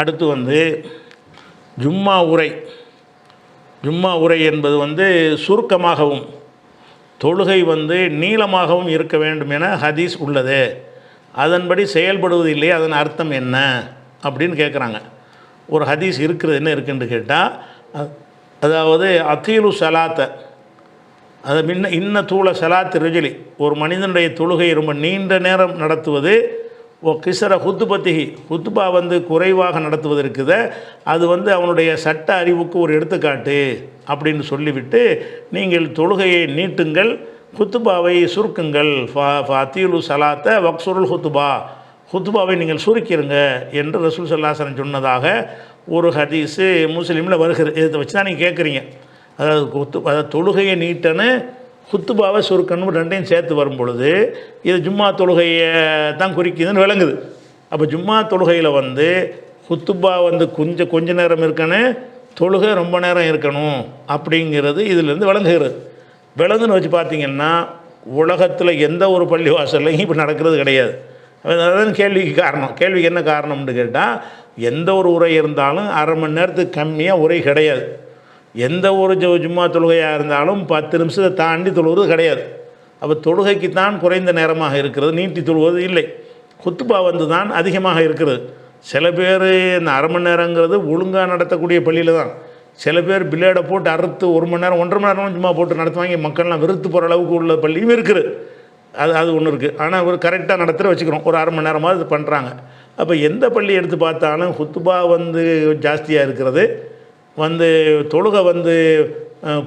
அடுத்து வந்து ஜும்மா உரை. ஜும்மா உரை என்பது வந்து சுருக்கமாகவும் தொழுகை வந்து நீளமாகவும் இருக்க வேண்டும் என ஹதீஸ் உள்ளது. அதன்படி செயல்படுவதில்லை அதன் அர்த்தம் என்ன அப்படின்னு கேட்குறாங்க ஒரு ஹதீஸ் இருக்கிறது என்ன இருக்குன்னு கேட்டால் அதாவது அத்தீலு சலாத்தை அது முன்ன இன்ன தூள சலாத்து ரிஜிலி. ஒரு மனிதனுடைய தொழுகை ரொம்ப நீண்ட நேரம் நடத்துவது ஓ கிசர ஹுத்துபத்திகி ஹுத்துபா வந்து குறைவாக நடத்துவதற்குத அது வந்து அவனுடைய சட்ட அறிவுக்கு ஒரு எடுத்துக்காட்டு அப்படின்னு சொல்லிவிட்டு நீங்கள் தொழுகையை நீட்டுங்கள் ஹுத்துபாவை சுருக்குங்கள். ஃபா ஃபத்தீலு சலாத்த வக்சுருல் ஹுத்துபா. ஹுத்துபாவை நீங்கள் சுருக்கிருங்க என்று ரசூல் சல்லாசன் சொன்னதாக ஒரு ஹதீஸு முஸ்லீமில் வருகிறது இதை வச்சு தான் நீங்கள் கேட்குறீங்க அதாவது குத்து அதாவது தொழுகையை நீட்டன்னு குத்துபாவை சுருக்கணும் ரெண்டையும் சேர்த்து வரும் பொழுது இது ஜும்மா தொழுகையை தான் குறிக்குதுன்னு விளங்குது. அப்போ ஜும்மா தொழுகையில் வந்து குத்துபா வந்து கொஞ்சம் கொஞ்ச நேரம் இருக்கணும் தொழுகை ரொம்ப நேரம் இருக்கணும் அப்படிங்கிறது இதிலேருந்து விளங்குகிறது. விளங்குன்னு வச்சு பார்த்தீங்கன்னா உலகத்தில் எந்த ஒரு பள்ளி வாசல்லையும் இப்போ நடக்கிறது கிடையாது. அதுதான் கேள்விக்கு காரணம். கேள்விக்கு என்ன காரணம்னு கேட்டால் எந்த ஒரு உரை இருந்தாலும் அரை மணி நேரத்துக்கு கம்மியாக உரை கிடையாது. எந்த ஒரு ஜு ஜும்மா தொழுகையாக இருந்தாலும் பத்து நிமிஷத்தை தாண்டி தொழுவது கிடையாது. அப்போ தொழுகைக்கு தான் குறைந்த நேரமாக இருக்கிறது நீட்டி தொழுவது இல்லை. குத்துபா வந்து தான் அதிகமாக இருக்கிறது. சில பேர் இந்த அரை மணி நேரங்கிறது ஒழுங்காக நடத்தக்கூடிய பள்ளியில் தான். சில பேர் பிள்ளையோட போட்டு அறுத்து ஒரு மணி நேரம் ஒன்றரை மணி நேரம் சும்மா போட்டு நடத்துவாங்க மக்கள்லாம் வெறுத்து போகிற அளவுக்கு உள்ள பள்ளியும் இருக்குது. அது அது ஒன்று இருக்குது ஆனால் ஒரு கரெக்டாக நடத்துகிற வச்சுக்கிறோம். ஒரு அரை மணி நேரமாவது இது பண்ணுறாங்க அப்போ எந்த பள்ளி எடுத்து பார்த்தாலும் குத்துபா வந்து ஜாஸ்தியாக இருக்கிறது. வந்து தொழுகை வந்து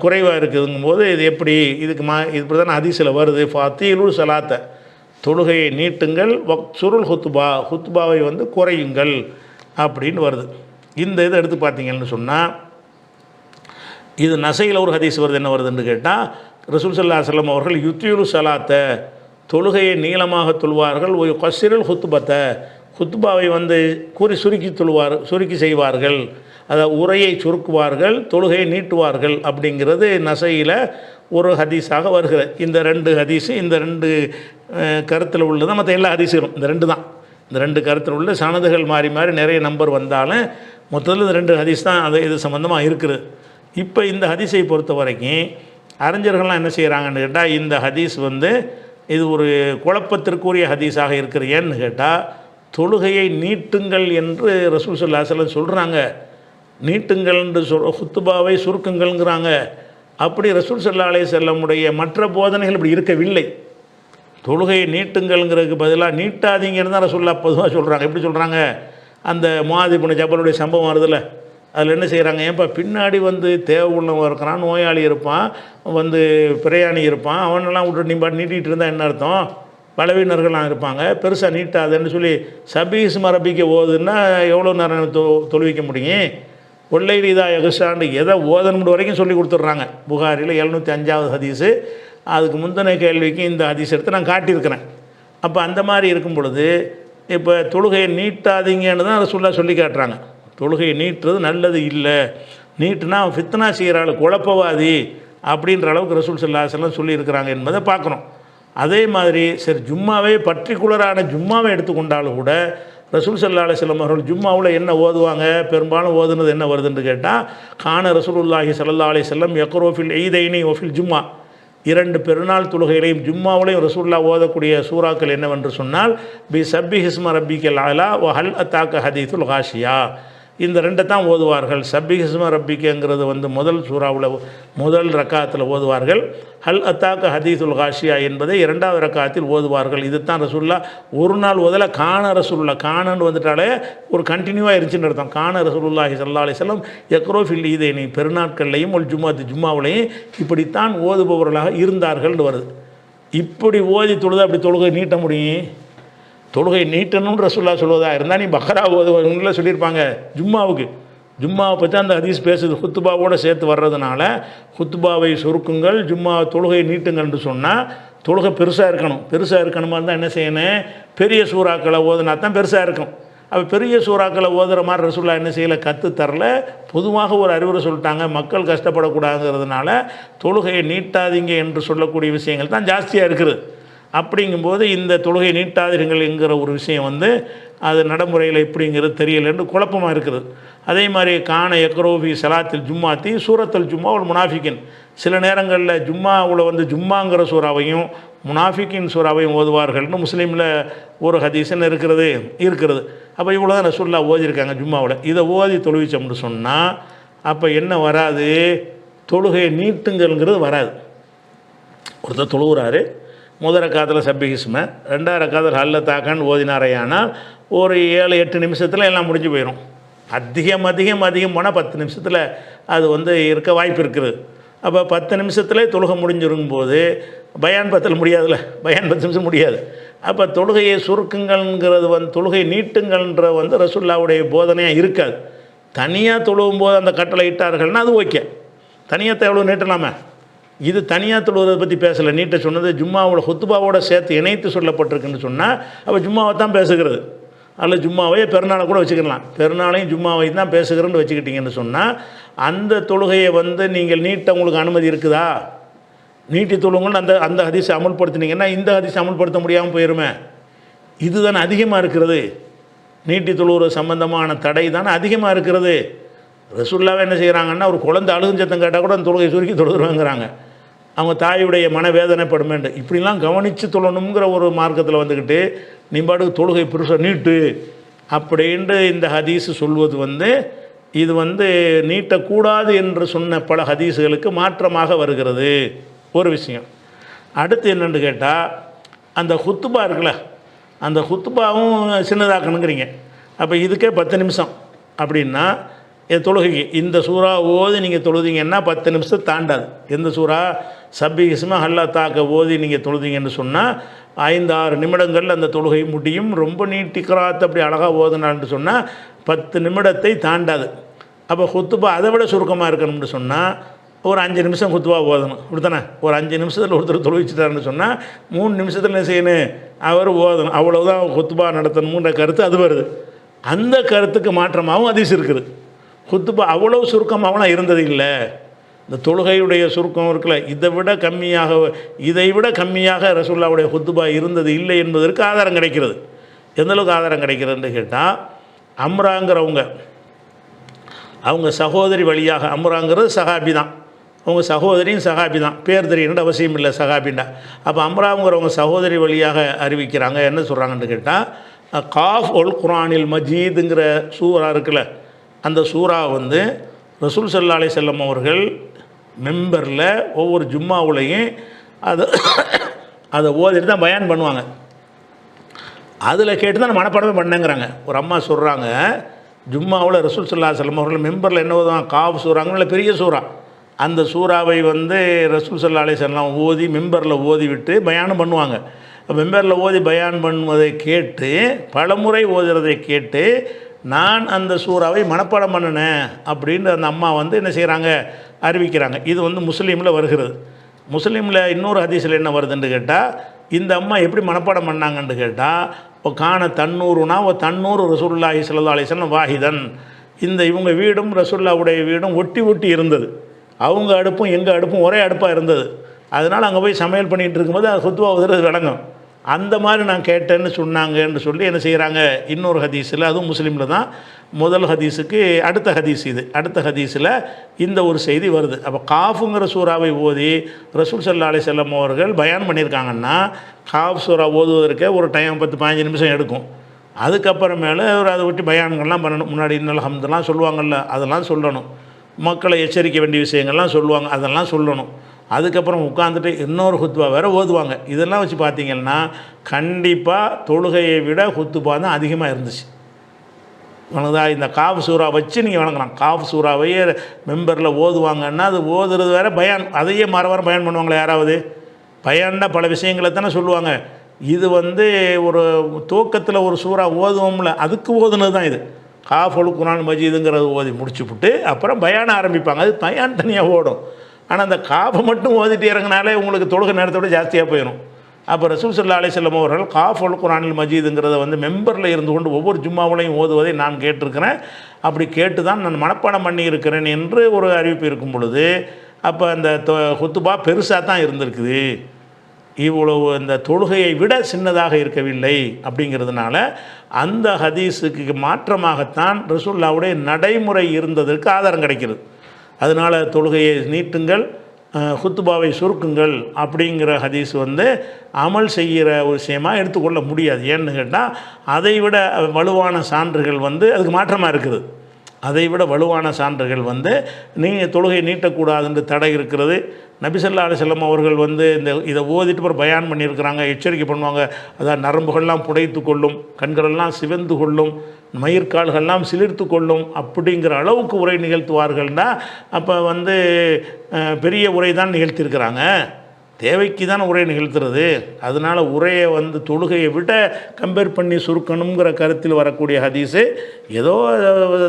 குறைவாக இருக்குதுங்கும் போது இது எப்படி இதுக்கு மா இப்படி தானே அதிசயில் வருது ஃபத்தீலுல் சலாத்தை. தொழுகையை நீட்டுங்கள் வக் சுருள் ஹுத்துபா ஹுத்துபாவை வந்து குறையுங்கள் அப்படின்னு வருது. இந்த இதை எடுத்து பார்த்தீங்கன்னு சொன்னால் இது நசையில் ஒரு ஹதீஸ் வருது என்ன வருதுன்னு கேட்டால் ரசூல் சல்லா செல்லம் அவர்கள் யுத்தியுலு சலாத்தை தொழுகையை நீளமாக தொழுவார்கள் ஒரு கசிரல் ஹுத்துபத்தை ஹுத்துபாவை வந்து கூறி சுருக்கி தொழுவார் சுருக்கி செய்வார்கள். அதை உரையை சுருக்குவார்கள் தொழுகையை நீட்டுவார்கள் அப்படிங்கிறது நசையில் ஒரு ஹதீஸாக வருகிறது. இந்த ரெண்டு ஹதீஸு இந்த ரெண்டு கருத்தில் உள்ளது. மற்ற எல்லா ஹதீஸுகளும் இந்த ரெண்டு தான். இந்த ரெண்டு கருத்தில் உள்ள சனதுகள் மாறி மாறி நிறைய நம்பர் வந்தாலும் மொத்தத்தில் இந்த ரெண்டு ஹதீஸ் தான் அது இது சம்மந்தமாக இருக்குது. இப்போ இந்த ஹதீஸை பொறுத்த வரைக்கும் அறிஞர்கள்லாம் என்ன செய்கிறாங்கன்னு கேட்டால் இந்த ஹதீஸ் வந்து இது ஒரு குழப்பத்திற்குரிய ஹதீஸாக இருக்கிற ஏன்னு கேட்டால் தொழுகையை நீட்டுங்கள் என்று ரசூல் சொல்லா சொல்கிறாங்க நீட்டுங்கள் என்று சொல் ஹுத்துபாவை சுருக்குங்கள்ங்கிறாங்க. அப்படி ரசூல் சல்லா அலே செல்லமுடைய மற்ற போதனைகள் இப்படி இருக்கவில்லை. தொழுகையை நீட்டுங்கள்ங்கிறதுக்கு பதிலாக நீட்டாதீங்கன்னு தான் ரசூல்லா பொதுவாக சொல்கிறாங்க எப்படி சொல்கிறாங்க அந்த மாதிபுன ஜபலுடைய சம்பவம் வருதுல்ல அதில் என்ன செய்கிறாங்க ஏன்ப்பா பின்னாடி வந்து தேவை உள்ளவன் இருக்கிறான் நோயாளி இருப்பான் வந்து பிரயாணி இருப்பான் அவனெல்லாம் விட்டு நீ பாட்டு நீட்டிகிட்டு இருந்தால் என்ன அர்த்தம்? பலவீனர்கள்லாம் இருப்பாங்க பெருசாக நீட்டாதுன்னு சொல்லி சபீஸ் மரபிக்க ஓதுன்னா எவ்வளோ நேரம் தொ தொழுவிக்க முடியும்? கொள்ளை ரீதா எகசாண்டு எதை ஓதன்முடி வரைக்கும் சொல்லி கொடுத்துட்றாங்க. புகாரில் எழுநூற்றி அஞ்சாவது ஹதீஸு. அதுக்கு முந்தின கேள்விக்கு இந்த ஹதீஸ் எடுத்து நான் காட்டியிருக்கிறேன். அப்போ அந்த மாதிரி இருக்கும் பொழுது இப்போ தொழுகையை நீட்டாதீங்கன்னு தான் ரசூல்லா சொல்லி காட்டுறாங்க. தொழுகையை நீட்டுறது நல்லது இல்லை. நீட்டுனா ஃபித்னா செய்கிறாள் குழப்பவாதி அப்படின்ற அளவுக்கு ரசூல் சொல்லாசெல்லாம் சொல்லியிருக்கிறாங்க என்பதை பார்க்குறோம் அதே மாதிரி சரி ஜும்மாவே பர்டிகுலரான ஜும்மாவை எடுத்துக்கொண்டாலும் கூட ரசூல் சல்லா அலிஸ்லம் அவர்கள் ஜும்மாவில் என்ன ஓதுவாங்க? பெரும்பாலும் ஓதுனது என்ன வருதுன்னு கேட்டால் கான ரசூலுல்லாஹி சல்லா அலி செல்லம் எக்ரோஃபில் எய்தைனி ஒஃபில் ஜும்மா. இரண்டு பெருநாள் தொழுகைகளையும் ஜும்மாவிலையும் ரசூல்லா ஓதக்கூடிய சூறாக்கள் என்னவென்று சொன்னால் பி சப்பி ஹிஸ்ம ரப்பிக்கல் அலா ஓ ஹல் அத்தாக்க ஹதீத்துல் ஹாஷியா இந்த ரெண்டை தான் ஓதுவார்கள். சப்பி ஹிஸ்ம ரப்பிக்கங்கிறது வந்து முதல் சூறாவில் முதல் ரக்காத்தில் ஓதுவார்கள். ஹல் அத்தாக்க ஹதீதுல் ஹாஷியா என்பதை இரண்டாவது ரக்காத்தில் ஓதுவார்கள். இது தான் ரசூல்லா ஒரு நாள் ஓதல காண ரசூல்லா காணன்னு வந்துட்டாலே ஒரு கண்டினியூவாக இருந்துச்சுன்னு அர்த்தம். காண ரசூலுல்லாஹி சல்லா அலிஸ்லம் எக்ரோ ஃபில் இதே நீ பெருநாட்கள்லையும் ஒரு ஜும்மாத்து ஜும்மாவிலையும் இப்படித்தான் ஓதுபவர்களாக இருந்தார்கள்னு வருது. இப்படி ஓதி தொழுது அப்படி தொழுகை நீட்ட முடியும்? தொழுகை நீட்டணும்னு ரசுல்லா சொல்வதா இருந்தால் நீ பக்ரா ஓதுவங்கள சொல்லியிருப்பாங்க. ஜும்மாவுக்கு. ஜும்மாவை பற்றி அந்த ஹதீஸ் பேசுது. ஹுத்துபாவோடு சேர்த்து வர்றதுனால ஹுத்துபாவை சுருக்குங்கள் ஜும்மா தொழுகை நீட்டுங்கள்னு சொன்னால் தொழுகை பெருசாக இருக்கணும். பெருசாக இருக்கணுமா இருந்தால் என்ன செய்யணும்? பெரிய சூறாக்களை ஓதுனா தான் பெருசாக இருக்கும். அப்போ பெரிய சூறாக்களை ஓதுற மாதிரி ரசுல்லா என்ன செய்யலை? கற்று தரல. பொதுவாக ஒரு அறிவுரை சொல்லிட்டாங்க. மக்கள் கஷ்டப்படக்கூடாதுங்கிறதுனால தொழுகையை நீட்டாதீங்க என்று சொல்லக்கூடிய விஷயங்கள் தான் ஜாஸ்தியாக இருக்குது. அப்படிங்கும்போது இந்த தொழுகை நீட்டாதீர்கள் என்கிற ஒரு விஷயம் வந்து அது நடைமுறையில் எப்படிங்கிறது தெரியலன்னு குழப்பமாக இருக்குது. அதே மாதிரி காண எக்ரோபி சலாத்தில் ஜும்மாத்தி சூரத்தில் ஜும்மா ஒரு முனாஃபிக்கின் சில நேரங்களில் ஜும்மாவில் வந்து ஜும்மாங்கிற சூறாவையும் முனாஃபிக்கின் சூறாவையும் ஓதுவார்கள்னு முஸ்லீமில் ஒரு ஹதீசன் இருக்கிறது? இருக்கிறது. அப்போ இவ்வளோ தான் ரசூல்லா ஓதியிருக்காங்க ஜும்மாவில். இதை ஓதி தொழுவிச்சோம்னு சொன்னால் அப்போ என்ன வராது? தொழுகையை நீட்டுங்கள்ங்கிறது வராது. ஒருத்தர் தொழுகிறாரு முதல் ரக்காத்தில் சபிகிஸ்ம ரெண்டாவது ரக்காத்தில் ஹல்ல தாக்கான்னு ஓதினாரையானால் ஒரு ஏழு எட்டு நிமிஷத்தில் எல்லாம் முடிஞ்சு போயிடும் அதிகம் அதிகம் அதிகம் போனால் பத்து நிமிஷத்தில் அது வந்து இருக்க வாய்ப்பு இருக்குது. அப்போ பத்து நிமிஷத்துலே தொழுகை முடிஞ்சிருக்கும் போது பயான் பத்தில் முடியாதுல்ல? பயான் பத்து நிமிஷம் முடியாது. அப்போ தொழுகையை சுருக்குங்கள்ங்கிறது வந்து தொழுகை நீட்டுங்கள்ன்ற வந்து ரசுல்லாவுடைய போதனையாக இருக்காது. தனியாக தொழுவும் போது அந்த கட்டளை இட்டார்கள்னா அது ஓகே. தனியாக எவ்வளோ நீட்டலாமே? இது தனியாக தொழுவதை பற்றி பேசலை. நீட்டை சொன்னது ஜும்மாவோட ஹொத்துபாவோட சேர்த்து இணைத்து சொல்லப்பட்டிருக்குன்னு சொன்னால் அப்போ ஜும்மாவை தான் பேசுகிறது. அதில் ஜும்மாவையே பெருநாளை கூட வச்சுக்கலாம். பெருநாளையும் ஜும்மாவையும் தான் பேசுகிறேன்னு வச்சுக்கிட்டீங்கன்னு சொன்னால் அந்த தொழுகையை வந்து நீங்கள் நீட்டை உங்களுக்கு அனுமதி இருக்குதா? நீட்டி தொழுங்கன்னு அந்த அந்த ஹதிசை அமல்படுத்தினீங்கன்னா இந்த ஹதிசை அமல்படுத்த முடியாமல் போயிருமே. இதுதானே அதிகமாக இருக்கிறது. நீட்டி தொழுவுற சம்பந்தமான தடை தானே அதிகமாக இருக்கிறது. ரசுல்லாவே என்ன செய்கிறாங்கன்னா ஒரு குழந்தை அழுகுஞ்சத்தம் கேட்டால் கூட அந்த தொழுகை சுருக்கி தொழுதுருவாங்கிறாங்க. அவங்க தாயுடைய மனவேதனைப்படுமேண்டு இப்படிலாம் கவனித்து தொழணுங்கிற ஒரு மார்க்கத்தில் வந்துக்கிட்டு நீ பாட்டுக்கு தொழுகை பெருசாக நீட்டு அப்படின்ட்டு இந்த ஹதீஸு சொல்வது வந்து இது வந்து நீட்டக்கூடாது என்று சொன்ன பல ஹதீஸுகளுக்கு மாற்றமாக வருகிறது. ஒரு விஷயம். அடுத்து என்னென்னு கேட்டால் அந்த ஹுத்துபா இருக்குல்ல அந்த ஹுத்துபாவும் சின்னதாக்கணுங்கிறீங்க. அப்போ இதுக்கே பத்து நிமிஷம். அப்படின்னா என் தொழுகைக்கு. இந்த சூறா ஓதி நீங்கள் தொழுதிங்கன்னா பத்து நிமிஷம் தாண்டாது. எந்த சூறா? சப்பி கிஸ்மா ஹல்லா தாக்க ஓதி நீங்கள் தொழுதிங்கன்னு சொன்னால் ஐந்து ஆறு நிமிடங்களில் அந்த தொழுகை முடியும். ரொம்ப நீட்டிக்கிறாத்து அப்படி அழகாக ஓதுனான்னு சொன்னால் பத்து நிமிடத்தை தாண்டாது. அப்போ குத்துபா அதை விட சுருக்கமாக இருக்கணும்னு சொன்னால் ஒரு அஞ்சு நிமிஷம் குத்துவா ஓதணும். இப்படித்தானே ஒரு அஞ்சு நிமிஷத்தில் ஒருத்தர் தொழுவிச்சிட்டாருன்னு சொன்னால் மூணு நிமிஷத்தில் என்ன செய்யணும்? அவர் ஓதணும். அவ்வளோதான் குத்துபா நடத்தணுன்ற கருத்து அது வருது. அந்த கருத்துக்கு மாற்றமாகவும் அதிசயம் இருக்குது. குத்துபா அவ்வளோ சுருக்கமாகலாம் இருந்தது இல்லை. இந்த தொழுகையுடைய சுருக்கம் இருக்குல்ல இதை விட கம்மியாக இதை விட கம்மியாக ரசூல்லாவுடைய குத்துபா இருந்தது இல்லை என்பதற்கு ஆதாரம் கிடைக்கிறது. எந்த அளவுக்கு ஆதாரம் கிடைக்கிறதுன்னு கேட்டால் அம்ராங்கிறவங்க அவங்க சகோதரி வழியாக அம்ராங்கிறது சகாபி தான். அவங்க சகோதரியும் சகாபி தான். பேர் தெரியணுன்ற அவசியம் இல்லை சகாபின்டா அப்போ அம்ராங்கிறவங்க சகோதரி வழியாக அறிவிக்கிறாங்க என்ன சொல்கிறாங்கன்னு கேட்டால் காஃப் ஒல் குரானில் மஜீதுங்கிற சூறா இருக்குல்ல அந்த சூறா வந்து ரசூல் சல்லா அலி செல்லம் அவர்கள் மெம்பரில் ஒவ்வொரு ஜும்மாவுலையும் அதை அதை ஓதிட்டு தான் பயான் பண்ணுவாங்க. அதில் கேட்டு தான் மனப்படமே மனப்பாடமே பண்ணேங்கிறாங்க. ஒரு அம்மா சொல்கிறாங்க ஜும்மாவில் ரசூல் சல்லா செல்லம் அவர்கள் மெம்பரில் என்ன ஓதுவாங்க? காஃப் சூறாங்க இல்லை பெரிய சூறா. அந்த சூறாவை வந்து ரசூல் சல்லா அலி செல்லம் ஓதி மெம்பரில் ஓதி விட்டு பயானம் பண்ணுவாங்க. மெம்பரில் ஓதி பயான் பண்ணுவதை கேட்டு பலமுறை ஓதுறதை கேட்டு நான் அந்த சூறாவை மனப்பாடம் பண்ணினேன் அப்படின்னு அந்த அம்மா வந்து என்ன செய்கிறாங்க அறிவிக்கிறாங்க. இது வந்து முஸ்லீமில் வருகிறது. முஸ்லீமில் இன்னொரு ஹதீஸில் என்ன வருதுன்னு கேட்டால் இந்த அம்மா எப்படி மனப்பாடம் பண்ணாங்கன்னு கேட்டால் இப்போ காண தன்னூறுனா ஓ தன்னூறு ரசூல்லாஹி சல்லா அலிஸ்லாம் வாஹிதன். இந்த இவங்க வீடும் ரசூல்லாவுடைய வீடும் ஒட்டி ஒட்டி இருந்தது. அவங்க அடுப்பும் எங்கள் அடுப்பும் ஒரே அடுப்பாக இருந்தது. அதனால் அங்கே போய் சமையல் பண்ணிகிட்டு இருக்கும்போது அது சுத்துவா உதறது விளங்கும். அந்த மாதிரி நான் கேட்டேன்னு சொன்னாங்கன்னு சொல்லி என்ன செய்கிறாங்க இன்னொரு ஹதீஸில் அதுவும் முஸ்லீமில் தான் முதல் ஹதீஸுக்கு அடுத்த ஹதீஸ் இது. அடுத்த ஹதீஸில் இந்த ஒரு செய்தி வருது. அப்போ காஃபுங்கிற சூறாவை ஓதி ரசூல் சல்லா அலி செல்லம் அவர்கள் பயான் பண்ணியிருக்காங்கன்னா காஃப் சூறா ஓதுவதற்கே ஒரு டைம் பத்து பதினஞ்சு நிமிஷம் எடுக்கும். அதுக்கப்புறமேல ஒரு அதை விட்டு பயான்கள்லாம் பண்ணணும். முன்னாடி இன்னும் ஹம்தெல்லாம் சொல்லுவாங்கள்ல அதெல்லாம் சொல்லணும். மக்களை எச்சரிக்க வேண்டிய விஷயங்கள்லாம் சொல்லுவாங்க அதெல்லாம் சொல்லணும். அதுக்கப்புறம் உட்காந்துட்டு இன்னொரு ஹுத்வா வேறு ஓதுவாங்க. இதெல்லாம் வச்சு பார்த்தீங்கன்னா கண்டிப்பாக தொழுகையை விட ஹுத்துபா தான் அதிகமாக இருந்துச்சு. வணங்குதா? இந்த காஃப் சூறா வச்சு நீங்கள் வணங்கலாம். காஃப் சூறாவையே மெம்பரில் ஓதுவாங்கன்னா அது ஓதுறது வேற பயான். அதையே மர வாரம் பயன் பண்ணுவாங்களே யாராவது? பயான்னா பல விஷயங்களை தானே சொல்லுவாங்க. இது வந்து ஒரு தூக்கத்தில் ஒரு சூறா ஓதுவோம்ல அதுக்கு ஓதுனது தான் இது. காஃபொழு குரான் மஜீதுங்கிறது ஓதி முடிச்சுப்புட்டு அப்புறம் பயான் ஆரம்பிப்பாங்க. அது பயான் தனியாக ஓடும். ஆனால் அந்த காஃபை மட்டும் ஓதிட்டு இறங்கினாலே உங்களுக்கு தொழுகை நேரத்தோட ஜாஸ்தியாக போயிடும் அப்போ ரசூல் சல்லா அலிசல்லம் அவர்கள் காஃபுல் குரானில் மஜீதுங்கிறத வந்து மெம்பரில் இருந்து கொண்டு ஒவ்வொரு ஜும்மாவிலையும் ஓதுவதை நான் கேட்டிருக்கிறேன். அப்படி கேட்டு தான் நான் மனப்பாடம் பண்ணியிருக்கிறேன் என்று ஒரு அறிவிப்பு இருக்கும் பொழுது அப்போ அந்த ஹுத்துபா பெருசாக தான் இருந்திருக்குது. இவ்வளவு இந்த தொழுகையை விட சின்னதாக இருக்கவில்லை அப்படிங்கிறதுனால அந்த ஹதீஸுக்கு மாற்றமாகத்தான் ரசூல்லாவுடைய நடைமுறை இருந்ததற்கு ஆதாரம் கிடைக்கிறது. அதனால் தொழுகையை நீட்டுங்கள் குத்துபாவை சுருக்குங்கள் அப்படிங்கிற ஹதீஸ் வந்து அமல் செய்கிற ஒரு விஷயமா எடுத்துக்கொள்ள முடியாது. ஏன்னு கேட்டால் அதை விட வலுவான சான்றுகள் வந்து அதுக்கு மாற்றமாக இருக்குது. அதை விட வலுவான சான்றுகள் வந்து நீங்கள் தொழுகை நீட்டக்கூடாதுன்ற தடை இருக்கிறது. நபிசல்லா அலிசல்லம் அவர்கள் வந்து இந்த இதை ஓதிட்டு பிறகு பயான் பண்ணியிருக்கிறாங்க எச்சரிக்கை பண்ணுவாங்க. அதான் நரம்புகள்லாம் புடைத்து கொள்ளும் கண்களெல்லாம் சிவந்து கொள்ளும் மயிர்கால்கள்லாம் சிலிர்த்து கொள்ளும் அப்படிங்கிற அளவுக்கு உரை நிகழ்த்துவார்கள்னா அப்போ வந்து பெரிய உரை தான் நிகழ்த்தியிருக்கிறாங்க. தேவைக்கு தான் உரை நிகழ்த்துறது? அதனால் உரையை வந்து தொழுகையை விட கம்பேர் பண்ணி சுருக்கணுங்கிற கருத்தில் வரக்கூடிய ஹதீஸு ஏதோ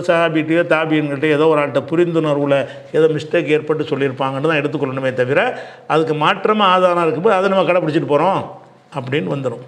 சாபிட்டையோ தாபியன்கிட்ட ஏதோ ஒரு ஆட்ட புரிந்துணர்வில் ஏதோ மிஸ்டேக் ஏற்பட்டு சொல்லியிருப்பாங்கன்னு தான் எடுத்துக்கொள்ளணுமே தவிர அதுக்கு மாற்றமாக ஆதாரம் இருக்கும்போது அதை நம்ம கடைப்பிடிச்சிட்டு போகிறோம் அப்படின்னு வந்துடும்